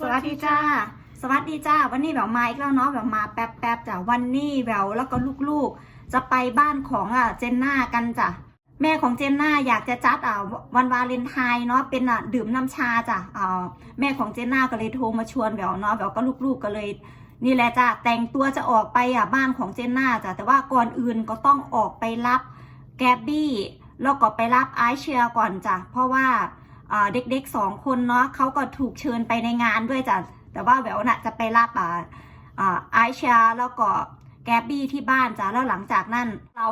สวัสดีจ้า สวัสดีจ้า วันนี้แววมาอีกแล้วเนาะแววมาแป๊บแป๊บๆจ้ะวันนี้แววแล้วก็ลูกๆ จะไปบ้านของอะเจนน่ากันจ้ะแม่ของเจนน่าอยากจะจัดอ่าวันวาเลนไทน์เนาะเป็นอะดื่มน้ำชาจ้ะอ่าแม่ของเจนน่าก็เลยโทรมาชวนแววเนาะแววก็ลูกๆก็เลย นี่แหละจ้ะแต่งตัวจะออกไปอะบ้านของเจนน่าจ้ะแต่ว่าก่อนอื่นก็ต้องออกไปรับแกบบี้แล้วก็ไปรับไอซ์เชียร์ก่อนจ้ะเพราะว่า เด็กๆสองคนเนาะเขาก็ถูกเชิญไปในงานด้วยจ้ะแต่ว่าแววน่ะจะไปรับอ่าไอเชียแล้วก็แกบบี้ที่บ้านจ้ะแล้วหลังจากนั้นเรา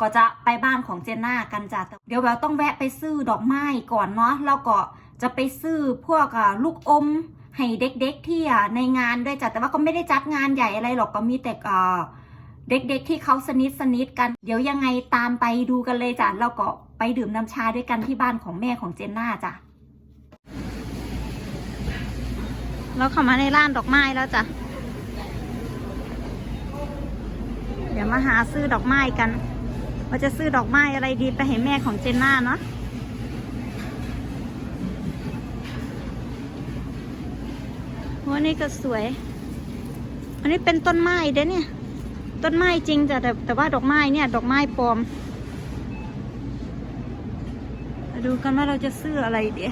ก็จะไปบ้านของเจนน่ากันจ้ะเดี๋ยวแววต้องแวะไปซื้อดอกไม้ก่อนเนาะแล้วก็จะไปซื้อพวกลูกอมให้เด็กๆที่ในงานด้วยจ้ะแต่ว่าก็ไม่ได้จัดงานใหญ่อะไรหรอกก็มีแต่เอ่อเด็กๆที่เขาสนิทสนิทกัน เดี๋ยวยังไงตามไปดูกันเลยจ้ะแล้วก็ ไปดื่มน้ำชาด้วยกันที่บ้านของแม่ของเจนน่าจ้ะเราเข้ามาในร้านดอกไม้แล้วจ้ะ เดี๋ยวมาหาซื้อดอกไม้กันว่าจะซื้อดอกไม้อะไรดีไปให้แม่ของเจนน่าเนาะวันนี้ก็สวย อันนี้เป็นต้นไม้เด้เนี่ย ต้นไม้จริงจ้ะแต่แต่ว่าดอกไม้เนี่ย ดอกไม้ปลอม มาดูกันว่าเราจะซื้ออะไรดี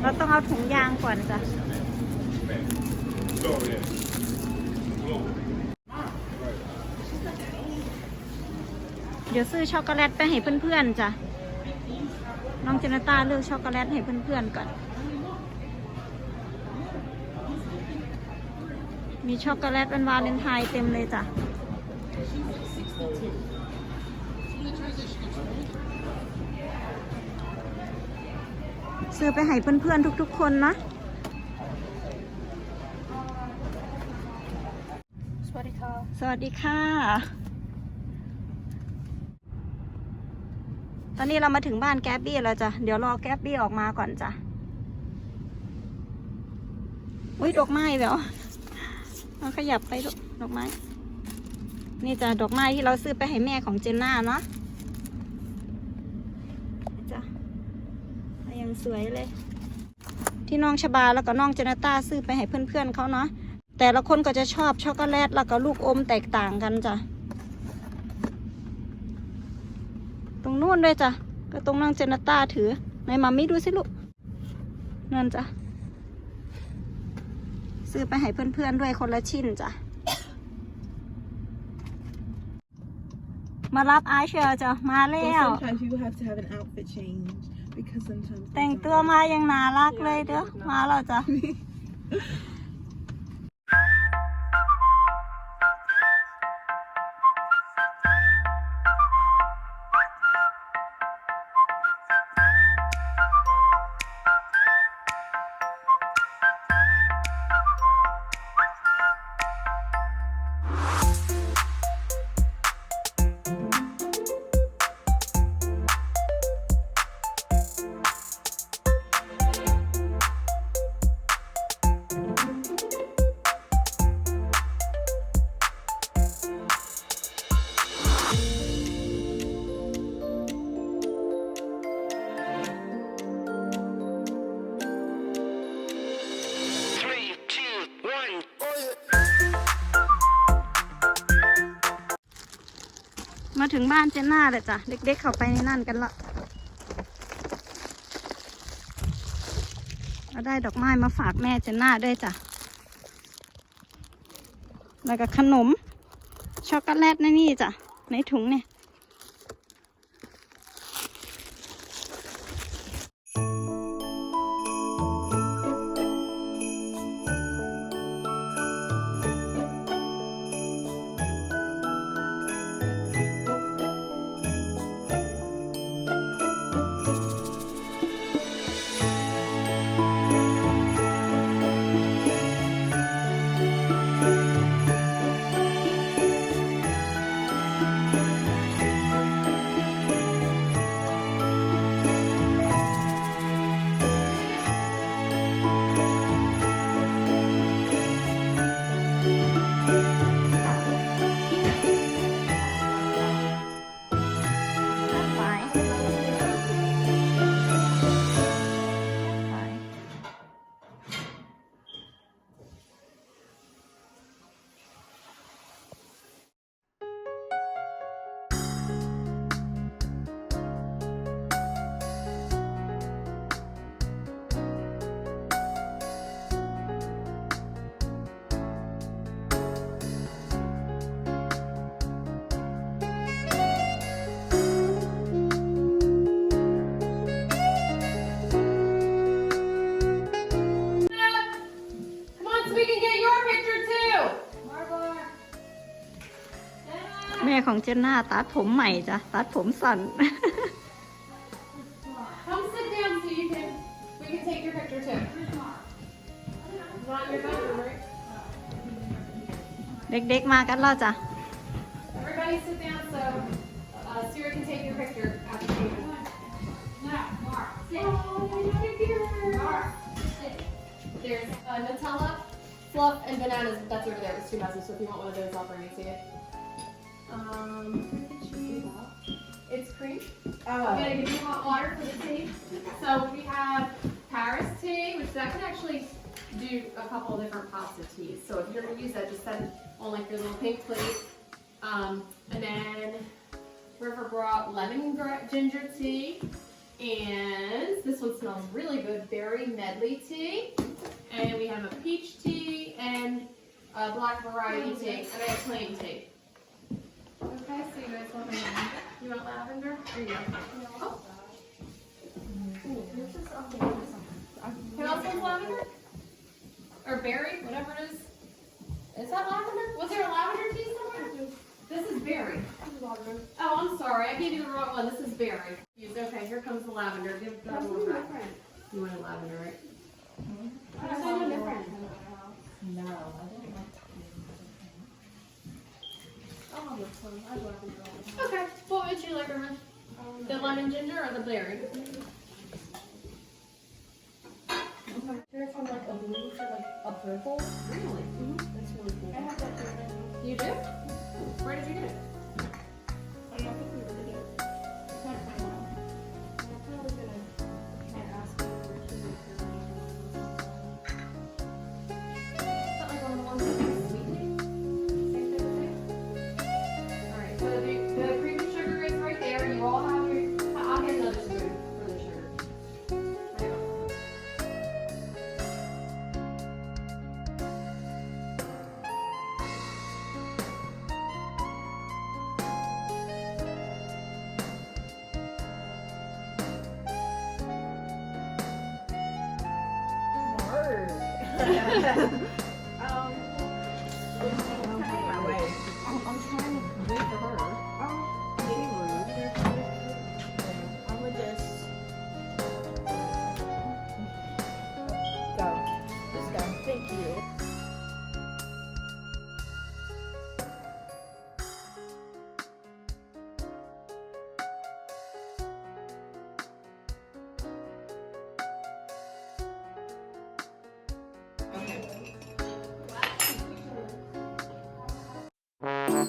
เราต้องเอาถุงยางก่อนจ้ะ เดี๋ยวซื้อช็อกโกแลตไปให้เพื่อนๆจ้ะ น้องเจนต้าเลือกช็อกโกแลตให้เพื่อนๆก่อน มีช็อกโกแลตวันวาเลนไทน์เต็มเลยจ้ะซื้อไปให้เพื่อนๆทุกๆคนนะ สวัสดีค่ะ สวัสดีค่ะ ตอนนี้เรามาถึงบ้านแก๊บบี้แล้วจ้ะ เดี๋ยวรอแก๊บบี้ออกมาก่อนจ้ะ อุ้ยดอกไม้แล้วเราขยับไปดอกไม้ นี่จ้ะดอกไม้ที่เราซื้อไปให้แม่ของเจนน่าเนาะจ้ะยังสวยเลย ที่น้องชบาแล้วก็น้องเจนต้าซื้อไปให้เพื่อนๆเขาเนาะ แต่ละคนก็จะชอบช็อกโกแลตแล้วก็ลูกอมแตกต่างกันจ้ะ ตรงนู้นด้วยจ้ะก็ตรงนั่งเจนต้าถือในมามิดูสิลูกเงินจ้ะซื้อไปให้เพื่อนๆด้วยคนละชิ้นจ้ะมารับไอซ์เชียร์จ้ะมาแล้ Well, ว sometimes you have to have an outfit change because sometimes แต่งตัวมายังน่ารักเลยเด้อมาแล้วจ้ะ มาถึงบ้านเจน่าเลยจ้ะ เด็กๆเข้าไปในนั่นกันละเราได้ดอกไม้มาฝากแม่เจน่าด้วยจ้ะ แล้วก็ขนม ช็อกโกแลตนนี่จ้ะ ในถุงเนี่ย เจนน่าตัดผมใหม่จ้ะตัดผมสั้น Come sit down so you can, we can take your picture too. Want your phone, right? เด็กๆมากันแล้วจ้ะ Everybody sit down so uh, Siri can take your picture after you. Sit. Oh, my picture. There's uh, Nutella, fluff, and bananas. That's over there. It's too messy, so if you want one of those, I'll bring it to you. Um, it's cream. I'm gonna give you hot water for the tea. So we have Paris tea, which that can actually do a couple different pots of teas. So if you're gonna use that, just set it on like your little pink plate. Um, and then River brought lemon ginger tea. And this one smells really good, berry medley tea. And we have a peach tea and a black variety tea. And have plain tea. Okay, so you guys want lavender? You want lavender? You go. Oh. Who else wants lavender? Or berry, whatever it is. Is that lavender? Was there a lavender tea somewhere? This is berry. Oh, I'm sorry. I gave you the wrong one. This is berry. Okay, here comes the lavender. Give that one back. You wanted lavender, right? Okay. What would you like, Irma? The lemon ginger or the berry? Okay. Here I found like a blue for like a purple. Really? Mm-hmm. That's really. um, I'm trying to do for her. Oh, anyway. แม่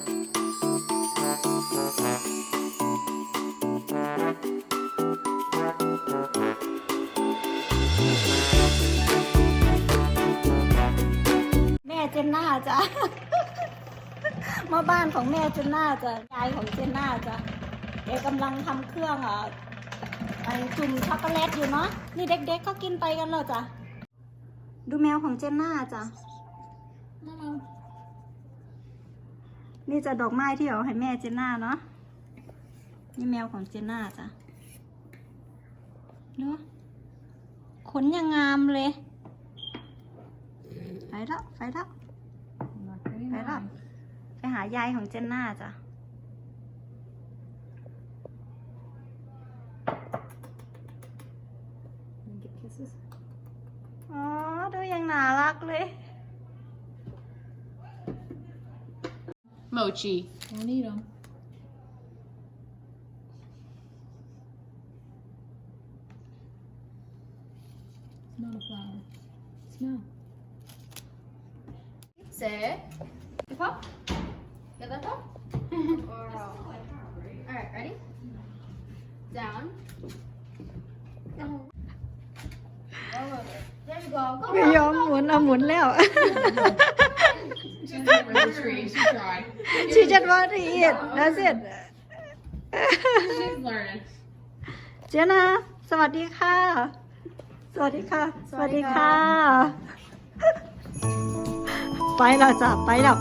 เจนน่าจ้ะมาบ้านของแม่เจนน่าจ้ะยายของเจนน่าจ้ะแกกำลังทำเครื่องอะไอจุ่มช็อกโกแลตอยู่เนาะนี่เด็กๆก็กินไปกันแล้วจ้ะดูแมวของเจนน่าจ้ะ นี่จะดอกไม้ที่เอาให้แม่เจนน่าเนาะนี่แมวของเจนน่าจ้ะเนาะขนยังงามเลย ไปแล้วไปแล้วไปแล้วไปหายายของเจนน่าจ้ะอ๋อ ดูยังน่ารักเลย Mochi. Don't eat them. Smell the flower. Smell. Sit. Good pop. Get that pop. Alright, ready? Down. Down. There you go. Go, ไม่ยอมหมุน เอาหมุนแล้ว She's like the tree. She tried. she just want to eat that's it She's learning. เจน่าสวัสดีค่ะ สวัสดีค่ะ สวัสดีค่ะ ไปแล้วจ้ะไปแล้ว